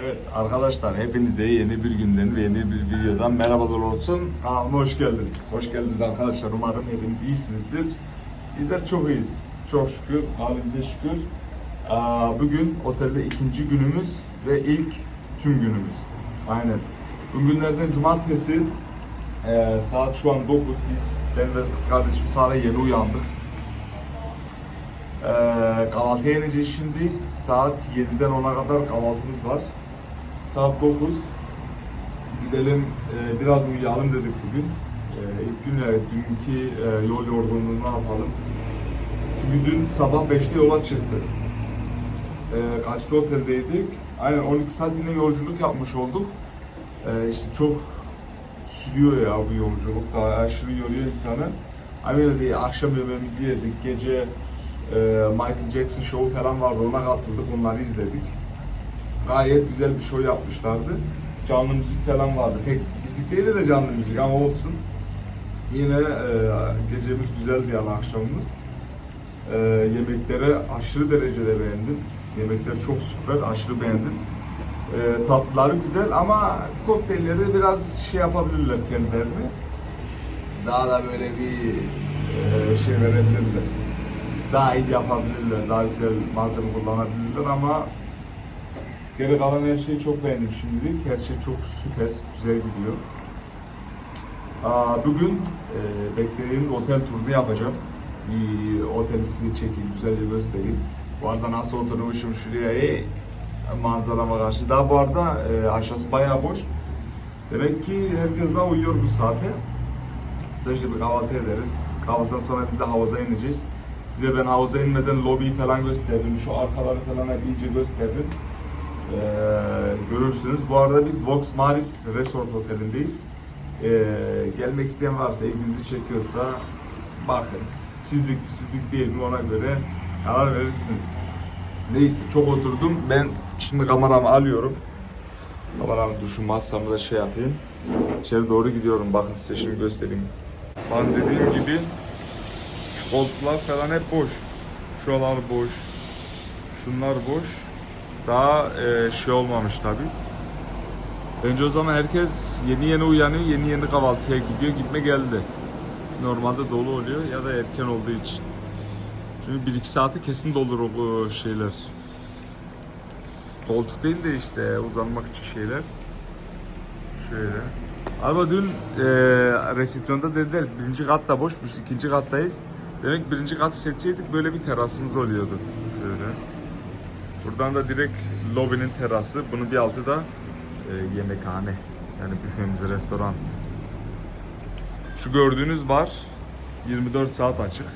Evet arkadaşlar hepinize yeni bir günden ve yeni bir videodan merhabalar olsun. Kanalıma hoş geldiniz. Hoş geldiniz arkadaşlar. Umarım hepiniz iyisinizdir. Bizler çok iyiyiz. Çok şükür. Halimize şükür. Bugün otelde ikinci günümüz ve ilk tüm günümüz. Aynen. Bugünlerden cumartesi ee, saat şu an 9. Biz ben ve kız kardeşim Sara yeni uyandık. Ee, kahvaltıya ineceğiz şimdi. Saat 7'den 10'a kadar kahvaltımız var. Saat 9. Gidelim e, biraz uyuyalım dedik bugün. E, ilk gün evet, dünkü e, yol yorgunluğunu yapalım. Çünkü dün sabah 5'te yola çıktık. E, kaçta oteldeydik? Aynen 12 saat yine yolculuk yapmış olduk. E, işte çok sürüyor ya bu yolculuk da aşırı yoruyor insanı. Ama öyle akşam yemeğimizi yedik, gece e, Michael Jackson şovu falan vardı ona katıldık, onları izledik. Gayet güzel bir show yapmışlardı. Canlı müzik falan vardı. Pek bizlik değil de canlı müzik ama olsun. Yine e, gecemiz güzeldi yani akşamımız. E, yemekleri aşırı derecede beğendim. Yemekler çok süper, aşırı beğendim. E, tatlıları güzel ama kokteylleri biraz şey yapabilirler kendilerini. Daha da böyle bir e, şey verebilirler. Daha iyi yapabilirler, daha güzel malzeme kullanabilirler ama geri kalan her şeyi çok beğendim şimdilik. Her şey çok süper, güzel gidiyor. Aa, bugün e, beklediğimiz otel turunu yapacağım. Bir oteli size çekeyim, güzelce göstereyim. Bu arada nasıl oturmuşum şuraya, ey, manzarama karşı. Daha bu arada e, aşağısı bayağı boş. Demek ki herkes daha uyuyor bu saate. Şimdi bir kahvaltı ederiz. Kahvaltıdan sonra biz de havuza ineceğiz. Size ben havuza inmeden lobiyi falan gösterdim. Şu arkaları falan hep iyice gösterdim. Ee, görürsünüz. Bu arada biz Vox Maris Resort Oteli'ndeyiz. Ee, gelmek isteyen varsa, ilginizi çekiyorsa bakın. Sizlik sizlik değil mi ona göre karar verirsiniz. Neyse çok oturdum. Ben şimdi kameramı alıyorum. Kameramı duşum masamı da şey yapayım. İçeri doğru gidiyorum. Bakın size şimdi göstereyim. Ben dediğim gibi şu koltuklar falan hep boş. Şuralar boş. Şunlar boş. Daha e, şey olmamış tabi. Bence o zaman herkes yeni yeni uyanıyor, yeni yeni kahvaltıya gidiyor, gitme geldi. Normalde dolu oluyor ya da erken olduğu için. Çünkü 1-2 saati kesin dolur o şeyler. Koltuk değil de işte uzanmak için şeyler. Şöyle. Ama dün e, resepsiyonda dediler birinci kat da boşmuş, ikinci kattayız. Demek birinci katı seçseydik böyle bir terasımız oluyordu. Şöyle. Buradan da direkt lobinin terası. Bunun bir altı da e, yemekhane. Yani büfemiz, restoran. Şu gördüğünüz bar 24 saat açık.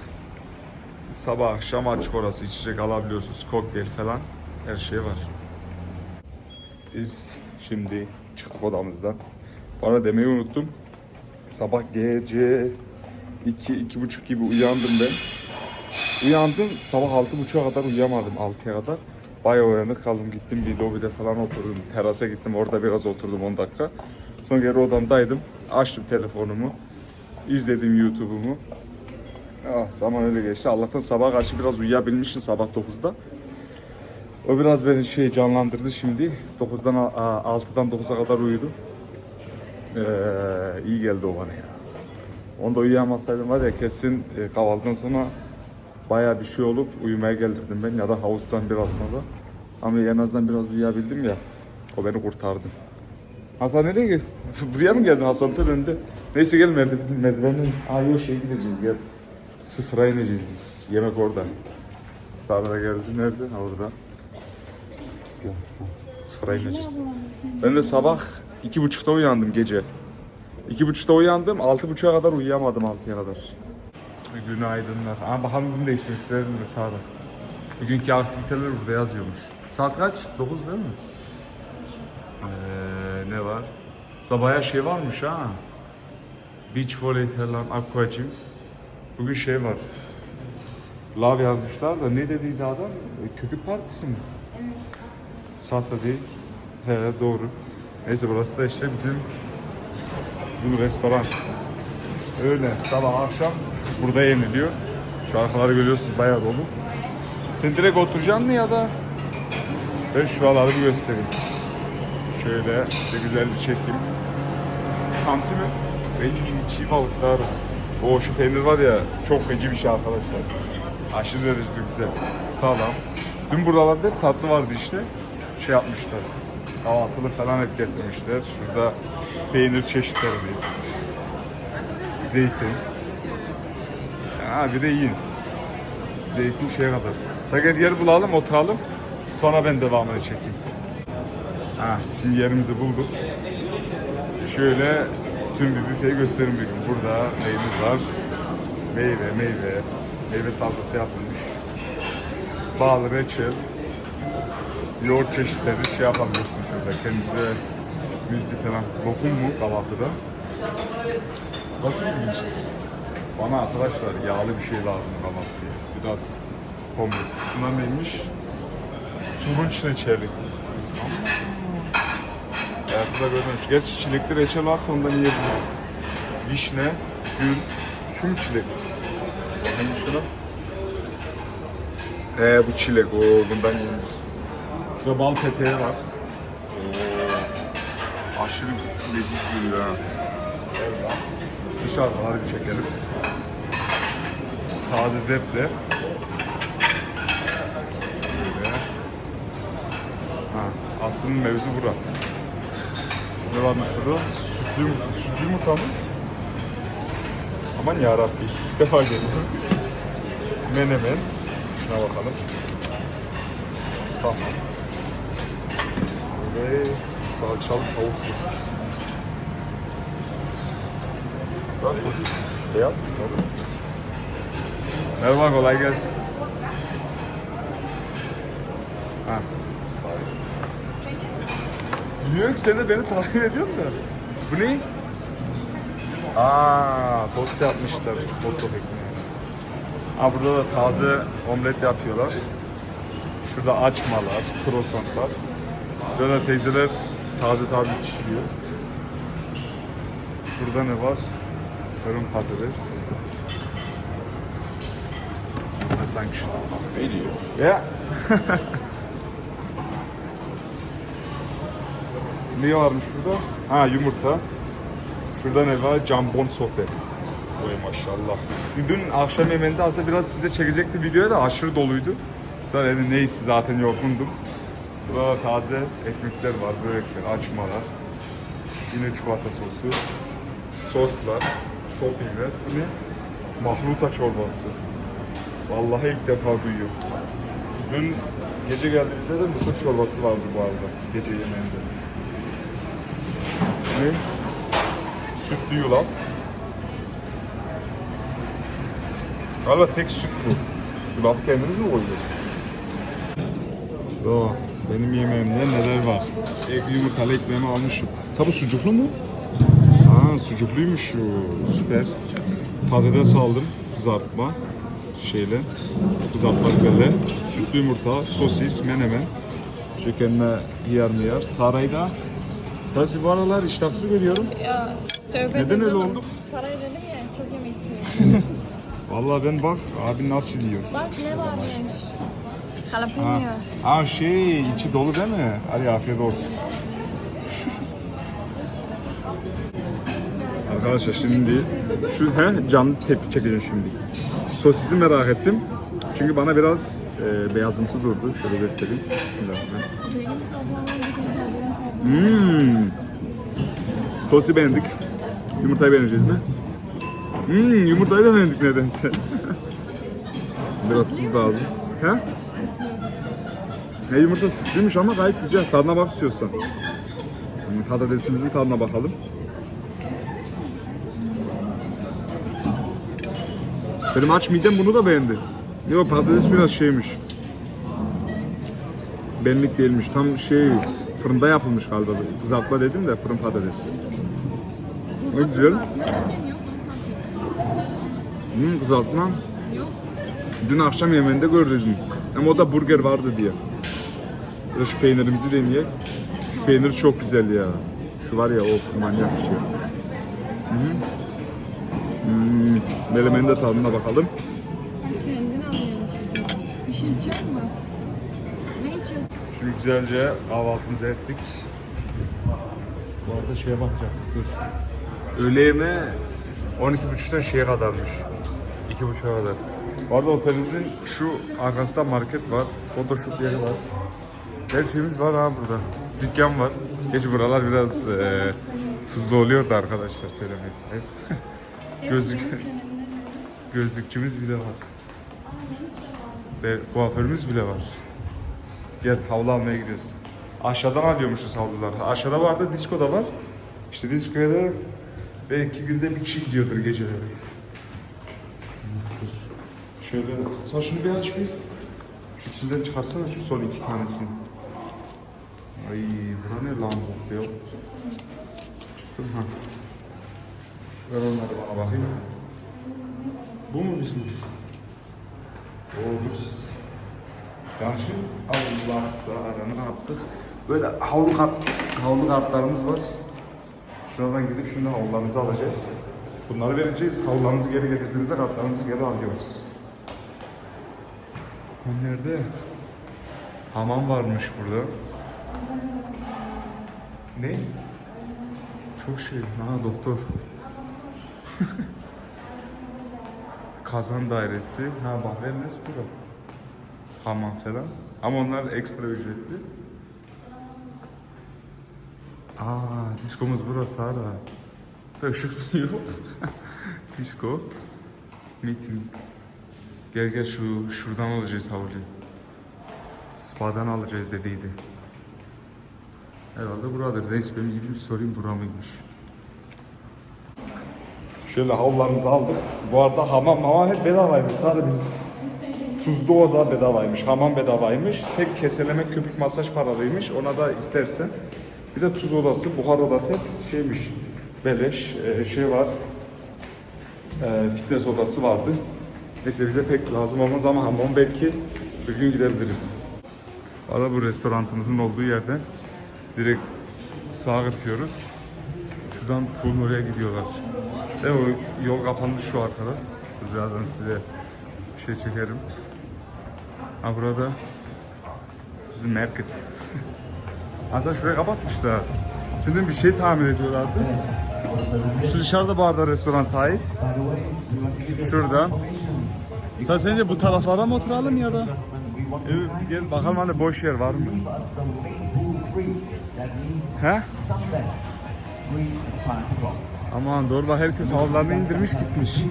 Sabah akşam açık orası. içecek alabiliyorsunuz. Kokteyl falan. Her şey var. Biz şimdi çıktık odamızdan. Arada demeyi unuttum. Sabah gece 2 iki, buçuk gibi uyandım ben. Uyandım sabah altı buçuğa kadar uyuyamadım 6'ya kadar. Bayağı uyanık kaldım gittim bir lobide falan oturdum. Terasa gittim orada biraz oturdum 10 dakika. Sonra geri odamdaydım. Açtım telefonumu. izledim YouTube'umu. Ah, zaman öyle geçti. Allah'tan sabah karşı biraz uyuyabilmişim sabah 9'da. O biraz beni şey canlandırdı şimdi. 9'dan a- 6'dan 9'a kadar uyudum. Ee, iyi geldi o bana ya. Onda uyuyamasaydım var ya kesin e, kahvaltıdan sonra bayağı bir şey olup uyumaya geldirdim ben ya da havuzdan biraz sonra. Ama en azından biraz uyuyabildim ya. O beni kurtardı. Hasan nereye gel? Buraya mı geldin Hasan sen önde? Neyse gel merdiven, merdivenin. Aa yok şey gideceğiz gel. Sıfıra ineceğiz biz. Yemek orada. Sağda geldi. Nerede? Orada. Sıfıra ineceğiz. Ben de sabah iki buçukta uyandım gece. İki buçukta uyandım, altı buçuğa kadar uyuyamadım altıya kadar. Günaydınlar. Ama bakalım bunu da istatistiklerim de sağda. Bugünkü aktiviteler burada yazıyormuş. Saat kaç? 9 değil mi? Ee, ne var? Bayağı şey varmış ha. Beach volley falan, aqua gym. Bugün şey var. Lav yazmışlar da ne dediydi adam? E, Köpük partisi mi? Saat da değil. He doğru. Neyse burası da işte bizim bizim restoran. Öyle sabah akşam burada yeniliyor. Şu arkaları görüyorsunuz bayağı dolu. Sen direkt oturacaksın mı ya da ben şu araları bir göstereyim. Şöyle size güzel bir çekim. Hamsi mi? Ey çiğ balık sarı. O şu peynir var ya çok feci bir şey arkadaşlar. Aşırı derecede güzel. Sağlam. Dün buralarda hep tatlı vardı işte. Şey yapmışlar. Kahvaltılık falan hep getirmişler. Şurada peynir çeşitlerimiz. Zeytin. Ha bir de yiyin. Zeytin şeye kadar. Tekrar yer bulalım, oturalım. Sonra ben devamını çekeyim. Ha, şimdi yerimizi bulduk. Şöyle tüm bir büfeyi göstereyim bir gün. Burada neyimiz var? Meyve, meyve, meyve salatası yapılmış. Bağlı reçel, yoğurt çeşitleri şey yapabiliyorsun şurada. Kendinize müzli falan. Lokum mu kahvaltıda? Nasıl bir ilginçtir? Bana arkadaşlar yağlı bir şey lazım kahvaltıya. Biraz pommes. Bunlar neymiş? Turunç reçeli. Hayatımda görmemiş. Gerçi çilekli reçel varsa ondan yiyebilirim. Vişne, gül, şu çilek? Bakayım şuna. He bu çilek. Oo bundan yenir. Şurada bal peteği var. Oo. Aşırı leziz duruyor ha. Dışarıdaları bir çekelim. Taze zepse. Ha, aslında mevzu bura. Ne varmış şurada? Sütlü, sütlü yumurta mı? Aman yarabbi. İlk defa geliyorum. Menemen. Şuna bakalım. Tamam. Ve salçalı tavuk sosis. Beyaz. Doğru. Merhaba kolay gelsin. Ha. Biliyorum ki sen de beni takip ediyorsun da. Bu ne? Aa, tost yapmışlar. Tost ekmeği. Ha burada da taze omlet yapıyorlar. Şurada açmalar, croissantlar. Burada da teyzeler taze taze pişiriyor. Burada ne var? Fırın patates. Ne sanki şu? Ne varmış burada? Ha yumurta. Şurada ne var? Jambon sote. Oy maşallah. Dün akşam yemeğinde aslında biraz size çekecekti videoya da aşırı doluydu. Zaten neyse zaten yorgundum. Burada taze ekmekler var, börekler, açmalar. Yine çikolata sosu. Soslar, toppingler. Bu ne? Mahluta çorbası. Vallahi ilk defa duyuyorum. Dün gece geldiğimizde de mısır çorbası vardı bu arada. Gece yemeğinde. Ne? Sütlü yulaf. Galiba tek süt bu. Yulafı kendiniz mi koyuyorsunuz? Yo, benim yemeğimde neler var? Ek yumurtalı ekmeğimi almışım. Tabi sucuklu mu? Aa sucukluymuş şu. Süper. Patates aldım. Kızartma. Şeyle. Kızartma böyle. Sütlü yumurta, sosis, menemen. Şu kendine hiyar miyar. Sarayda. Tabii bu aralar iştahsız görüyorum. Ya tövbe Neden öyle ama oldu? Parayı dedim ya çok yemek istiyorum. Vallahi ben bak abi nasıl yiyor. Bak ne varmış. Ha, Jalapeno. ha şey içi dolu değil mi? Hadi afiyet olsun. Arkadaşlar şimdi şu he canlı tepki çekeceğim şimdi. Sosisi merak ettim. Çünkü bana biraz e, beyazımsı durdu. Şöyle göstereyim. Bismillahirrahmanirrahim. Hmm. Sosu beğendik. Yumurtayı beğeneceğiz mi? Hmm, yumurtayı da beğendik nedense. Biraz tuz lazım. He? Ne yumurta sütlüymüş ama gayet güzel. Tadına bak istiyorsan. Hmm, Patatesimizin tadına bakalım. Benim aç midem bunu da beğendi. Yok patates biraz şeymiş. Benlik değilmiş. Tam şey fırında yapılmış galiba. Kızartma dedim de fırın patates. Ne güzel. Hmm, kızartma. Yok. Dün akşam yemeğinde gördüm. Ama o da burger vardı diye. Ya şu peynirimizi deneyek. Şu peynir çok güzel ya. Şu var ya o manyak bir şey. Hmm. Hmm. Melemenin de tadına bakalım. Kendini anlıyorum. Bir şey içecek mi? Ne içiyorsun? Şimdi güzelce kahvaltımızı ettik. Bu arada şeye bakacaktık dur. Öğle yemeği 12.30'dan şeye kadarmış. 2.30'a kadar. Bu arada otelimizin şu arkasında market var. Photoshop yeri var. Her şeyimiz var ha burada. Dükkan var. Geç buralar biraz e, tuzlu oluyor da arkadaşlar söylemesi. Gözlük, gözlükçümüz bile var. Ve kuaförümüz bile var. Gel havlu almaya gidiyoruz. Aşağıdan alıyormuşuz havluları. Aşağıda vardı, disko da var. İşte diskoya da belki günde bir kişi gidiyordur geceleri. Şöyle, sen şunu bir aç bir. Şu içinden çıkarsana şu son iki tanesini. Ay, bura ne lan ya? Çıktım ha. Ver onları bana bakayım. Bu mu bizim? Oo, dur siz. Yanlış mı? Allah sana ne yaptık? Böyle havlu kart, havlu kartlarımız var. Şuradan gidip şimdi havlularımızı alacağız. Bunları vereceğiz. Havlularımızı geri getirdiğimizde kartlarımızı geri alıyoruz. Nerede? Hamam varmış burada. Ne? Çok şey. Ha doktor. Kazan dairesi. Ha wellness burada. Hamam falan. Ama onlar ekstra ücretli. Aa, diskomuz burası hala. Da ışık yok. Disko. Meeting. Gel gel şu şuradan alacağız havluyu. Spa'dan alacağız dediydi. Herhalde buradır. Neyse ben gideyim sorayım bura mıymış. Şöyle havlularımızı aldık. Bu arada hamam hamam hep bedavaymış. Sadece biz Tuzlu oda bedavaymış, hamam bedavaymış. Tek keseleme köpük masaj paralıymış. Ona da istersen. Bir de tuz odası, buhar odası hep şeymiş. Beleş, e, şey var. E, fitness odası vardı. Neyse bize pek lazım olmaz ama hamam belki bir gün gidebilirim. Valla bu restoranımızın olduğu yerden direkt sağa yapıyoruz. Şuradan oraya gidiyorlar. Ve o yol kapanmış şu arkada. Birazdan size bir şey çekerim. Ha burada bizim market. Aslında şurayı kapatmışlar. Şimdi bir şey tamir ediyorlardı. Şu dışarıda bu arada restoran ait. Şuradan. Sen sence bu taraflara mı oturalım ya da? Evet, gel bakalım hani boş yer var mı? He? Aman doğru herkes havlularını indirmiş gitmiş.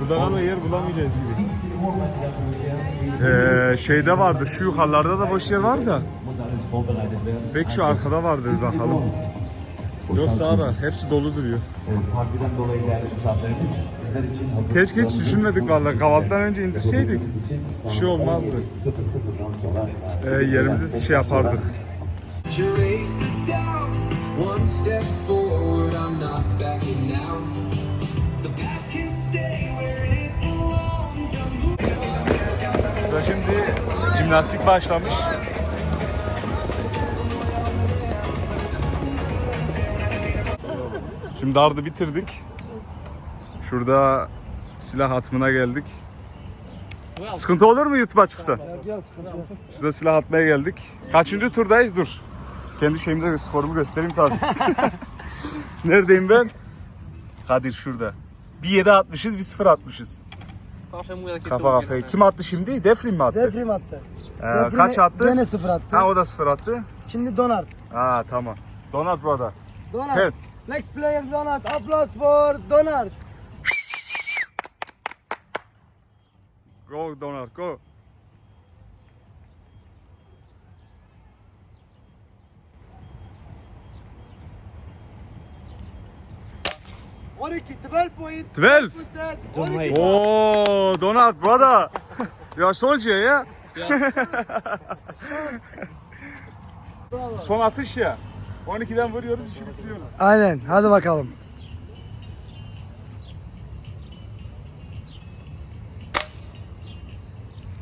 Burada galiba yer bulamayacağız gibi. Ee, şeyde vardı, şu yukarılarda da boş yer var da. Belki şu arkada vardır bakalım. Yoksa ara, hepsi dolu duruyor. Keşke hiç düşünmedik vallahi. Kahvaltıdan önce indirseydik. Bir şey olmazdı. 00'dan sonra Ee, yerimizi şey yapardık. Burada şimdi jimnastik başlamış. Şimdi ardı bitirdik. Şurada silah atmına geldik. Sıkıntı olur mu YouTube'a çıksa? Şurada silah atmaya geldik. Kaçıncı turdayız? Dur. Kendi şeyimde skorumu göstereyim tabii. Neredeyim ben? Kadir şurada. Bir 7 atmışız, bir 0 atmışız. Kafa kafaya. Kim attı şimdi? Defrin mi attı? Defrim attı. Ee, Defrim'e kaç attı? Gene sıfır attı. Ha o da 0 attı. Şimdi Donat. Ha tamam. Donat burada. Donat. Evet. Next player Donat. Applause for Donat. Go Donat go. Oriki 12 point. 12. Put that. Oriki. Oh, Donat brother. Ya soldier ya. Son atış ya. 12'den vuruyoruz, işi bitiriyoruz. Aynen. Hadi bakalım.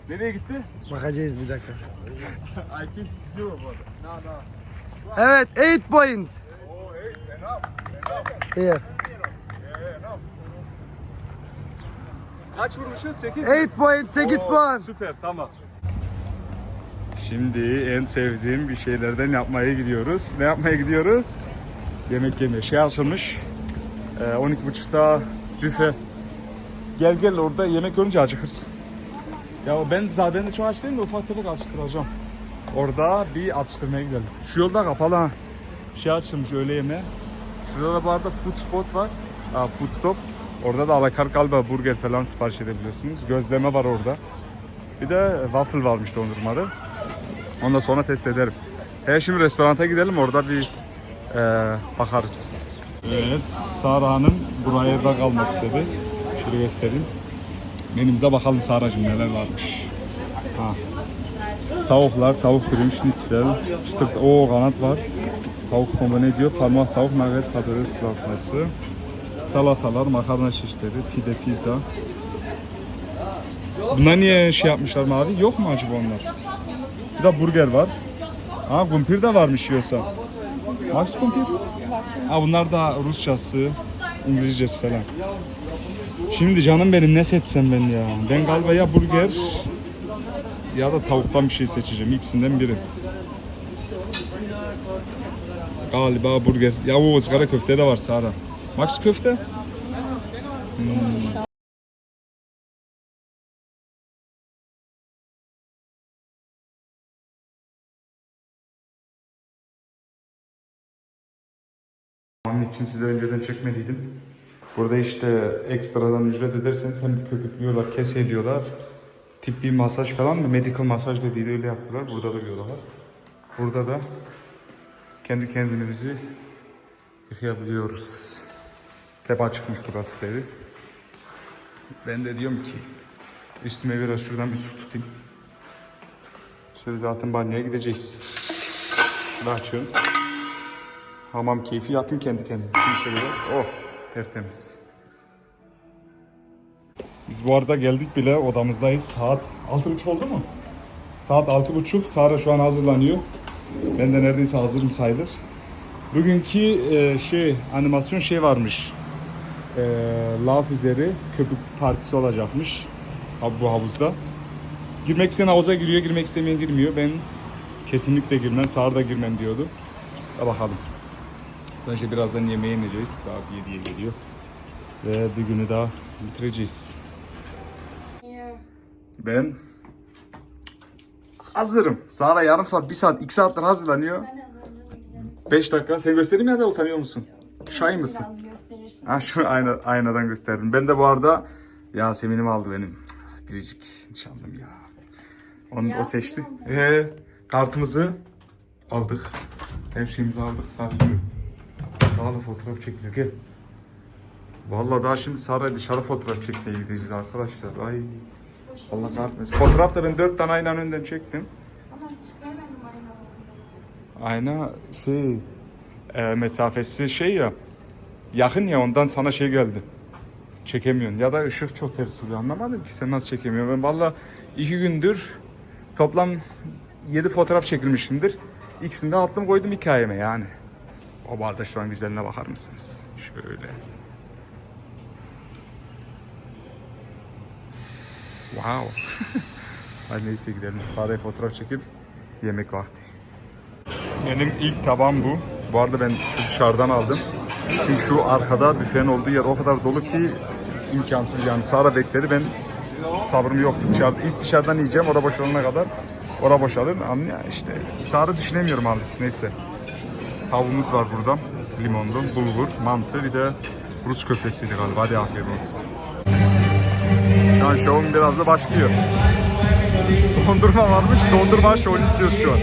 Nereye gitti? Bakacağız bir dakika. I think zero bu arada. Evet 8 point. Oh, hey, enough, enough, Here. yeah, Kaç vurmuşuz? 8 8 point 8 Oo, puan. Süper tamam. Şimdi en sevdiğim bir şeylerden yapmaya gidiyoruz. Ne yapmaya gidiyoruz? Yemek yemeye. Şey açılmış. Ee, 12.30'da büfe. Gel gel orada yemek görünce acıkırsın. Ya ben zaten ben de çok aç değilim de ufak tefek atıştıracağım. Orada bir atıştırmaya gidelim. Şu yolda kapalı ha. Şey açılmış öğle yemeği. Şurada da bu arada food spot var. Aa, food stop. Orada da alakart galiba burger falan sipariş edebiliyorsunuz. Gözleme var orada. Bir de waffle varmış dondurmalı. Ondan sonra test ederim. He şimdi restoranta gidelim orada bir e, bakarız. Evet Sara Hanım buraya da kalmak istedi. Şöyle göstereyim. Menümüze bakalım Sara'cığım neler varmış. Ha. Tavuklar, tavuk dürüm, schnitzel, çıtır, o kanat var. Tavuk kombine diyor, parmak tavuk, nugget, patates kızartması. Salatalar, makarna çeşitleri, pide, pizza. Bunlar niye şey yapmışlar mavi? Yok mu acaba onlar? Bir de burger var. Ha kumpir de varmış yiyorsa. Max kumpir. Ha bunlar da Rusçası, İngilizcesi falan. Şimdi canım benim ne seçsem ben ya? Ben galiba ya burger ya da tavuktan bir şey seçeceğim. İkisinden biri. Galiba burger. Ya o ızgara köfte de var Sara. Max köfte. Onun için size önceden çekmediydim. Burada işte ekstradan ücret öderseniz hem köpüklüyorlar, kes ediyorlar. Tip bir masaj falan mı? Medical masaj dediği de öyle yapıyorlar. Burada da diyorlar. Burada da kendi kendimizi yıkayabiliyoruz. Hep açıkmış burası dedi. Ben de diyorum ki üstüme biraz şuradan bir su tutayım. Şöyle zaten banyoya gideceğiz. Şunu açıyorum. Hamam keyfi yapayım kendi kendime. Şimdi şöyle oh tertemiz. Biz bu arada geldik bile odamızdayız. Saat 6.30 oldu mu? Saat 6.30. Sara şu an hazırlanıyor. Ben de neredeyse hazırım sayılır. Bugünkü e, şey animasyon şey varmış. E, laf üzeri köpük partisi olacakmış. Bu havuzda. Girmek isteyen havuza giriyor, girmek istemeyen girmiyor. Ben kesinlikle girmem, Sara da girmem diyordu. Da bakalım. Önce birazdan yemeğe ineceğiz. Saat 7'ye geliyor. Ve bir günü daha bitireceğiz. Ben hazırım. Sara yarım saat, bir saat, iki saattir hazırlanıyor. Ben gidelim. 5 dakika. Sen göstereyim ya da utanıyor musun? Şay mısın? Biraz gösterirsin. Ha şu ayna, aynadan gösterdim. Ben de bu arada Yasemin'im aldı benim. Biricik nişanlım ya. Onu o seçti. Ee, kartımızı aldık. Her şeyimizi aldık. Sadece daha da fotoğraf çekiliyor. Gel. Vallahi daha şimdi Sara'ya dışarı fotoğraf çekmeye gideceğiz arkadaşlar. Ay. Allah kahretmesin. Fotoğraf da ben dört tane aynanın önden çektim. Ama hiç sevmedim aynaları. Ayna şey e, mesafesi şey ya yakın ya ondan sana şey geldi. Çekemiyorsun ya da ışık çok ters oluyor anlamadım ki sen nasıl çekemiyorsun. Ben valla iki gündür toplam 7 fotoğraf çekilmişimdir. İkisini de attım koydum hikayeme yani. O barda şu an güzeline bakar mısınız? Şöyle. Wow. Hadi neyse gidelim. Saraya fotoğraf çekip yemek vakti. Benim ilk tabağım bu. Bu arada ben şu dışarıdan aldım. Çünkü şu arkada büfenin olduğu yer o kadar dolu ki imkansız yani. Sara bekledi ben sabrım yoktu. Dışarı, ilk dışarıdan yiyeceğim orada boşalana kadar. Orada boşalır ama ya işte Sara düşünemiyorum maalesef neyse. Tavuğumuz var burada. Limonlu, bulgur, mantı bir de Rus köftesiydi galiba. Hadi afiyet olsun. Şu an şovum biraz da başlıyor. Dondurma varmış. Dondurma şovunu izliyoruz şu an.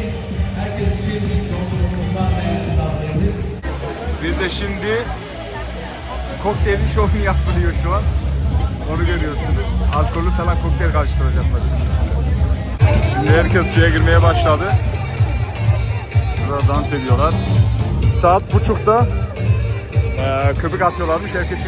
De şimdi kokteylin şovunu yapılıyor şu an. Onu görüyorsunuz. Alkollü falan kokteyl karıştıracaklar. Şimdi herkes suya girmeye başladı. Burada dans ediyorlar. Saat buçukta eee köpük atıyorlarmış. Herkes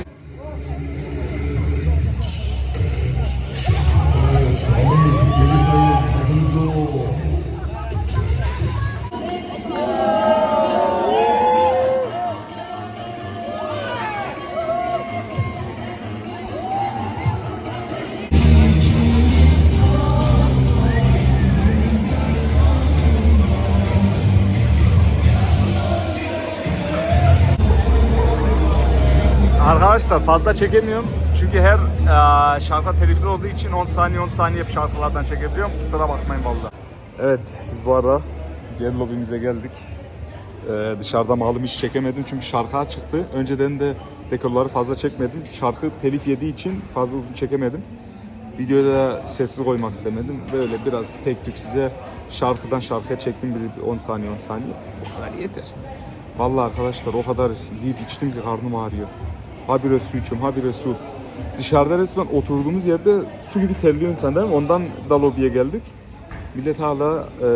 Arkadaşlar fazla çekemiyorum. Çünkü her eee şarkı telifli olduğu için 10 saniye 10 saniye hep şarkılardan çekebiliyorum. Kusura bakmayın valla. Evet biz bu arada gel lobimize geldik. Ee, dışarıda malum hiç çekemedim çünkü şarkı çıktı. Önceden de dekorları fazla çekmedim. Şarkı telif yediği için fazla uzun çekemedim. Videoda sessiz koymak istemedim. Böyle biraz tek tük size şarkıdan şarkıya çektim bir 10 saniye 10 saniye. O kadar yeter. Vallahi arkadaşlar o kadar yiyip içtim ki karnım ağrıyor. Habire su içiyorum, habire su. Dışarıda resmen oturduğumuz yerde su gibi terliyorsun sen değil mi? Ondan da lobiye geldik. Millet hala e,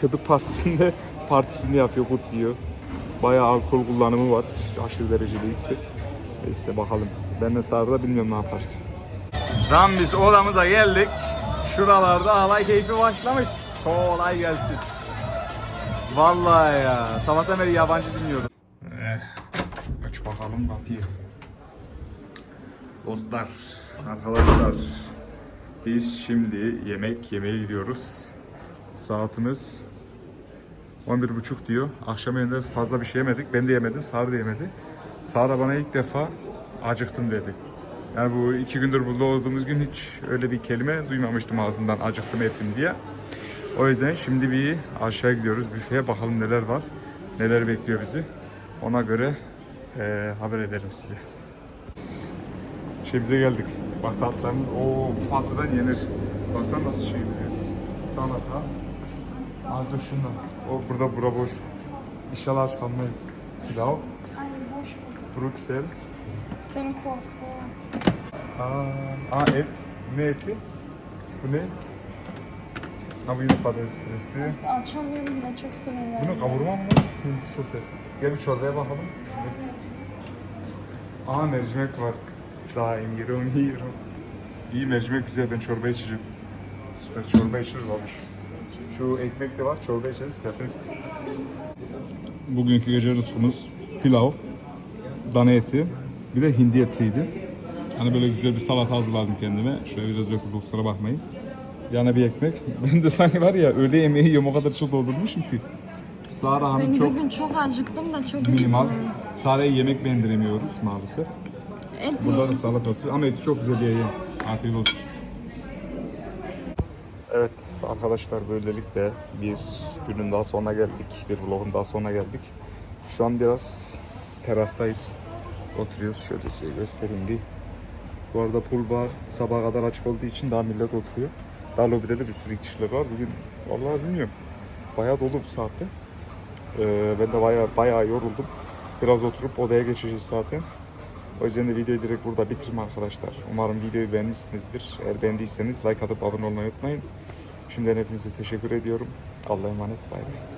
köpük partisinde partisini yapıyor, kutluyor. Bayağı alkol kullanımı var. Aşırı derecede yüksek. Neyse bakalım. Ben de sahada bilmiyorum ne yaparız. Tam biz odamıza geldik. Şuralarda alay keyfi başlamış. Kolay gelsin. Vallahi ya. Sabahtan beri yabancı dinliyordum. Eh, aç bakalım kapıyı. Dostlar, arkadaşlar. Biz şimdi yemek yemeye gidiyoruz. Saatimiz 11.30 diyor. Akşam yemeğinde fazla bir şey yemedik. Ben de yemedim, Sara da yemedi. Sara bana ilk defa acıktım dedi. Yani bu iki gündür burada olduğumuz gün hiç öyle bir kelime duymamıştım ağzından acıktım ettim diye. O yüzden şimdi bir aşağı gidiyoruz büfeye bakalım neler var. Neler bekliyor bizi. Ona göre eee, haber ederim size. Şeyimize geldik. Bak tatlarımız o pastadan yenir. Baksana nasıl şey biliyor. Salata. Aa dur şundan. O burada bura boş. İnşallah aç kalmayız. Pilav. Ay boş bu. Bruxelles. Seni korktu. Aa, aa et. Ne eti? Bu ne? Ha bu yine patates püresi. Neyse açamıyorum bile çok sinirlendim. Bu ne kavurma mı? Hindi sote. Gel bir çorbaya bakalım. Aa mercimek var. Daim yiyorum, yiyorum. İyi mercimek güzel. Ben çorba içeceğim. Süper çorba içeriz babuş. Şu ekmek de var. Çorba içeriz. Perfect. Bugünkü gece rızkımız pilav, dana eti, bir de hindi etiydi. Hani böyle güzel bir salata hazırladım kendime. Şöyle biraz döküldü kusura bakmayın. Yana bir ekmek. Ben de sanki var ya öğle yemeği yiyorum o kadar çok doldurmuşum ki. Sara Hanım Ben çok bugün çok acıktım da çok minimal. Sara'ya yemek beğendiremiyoruz maalesef. Et Burada da salatası ama eti çok güzel yiyin. Afiyet olsun. Evet arkadaşlar böylelikle bir günün daha sonuna geldik. Bir vlogun daha sonuna geldik. Şu an biraz terastayız. Oturuyoruz. Şöyle size göstereyim bir. Bu arada pool bar sabaha kadar açık olduğu için daha millet oturuyor. Daha lobide de bir sürü kişiler var. Bugün vallahi bilmiyorum. Bayağı dolu bu saatte. Ee, ben de bayağı, bayağı yoruldum. Biraz oturup odaya geçeceğiz zaten. O yüzden de videoyu direkt burada bitireyim arkadaşlar. Umarım videoyu beğenmişsinizdir. Eğer beğendiyseniz like atıp abone olmayı unutmayın. Şimdiden hepinize teşekkür ediyorum. Allah'a emanet. Bay bay.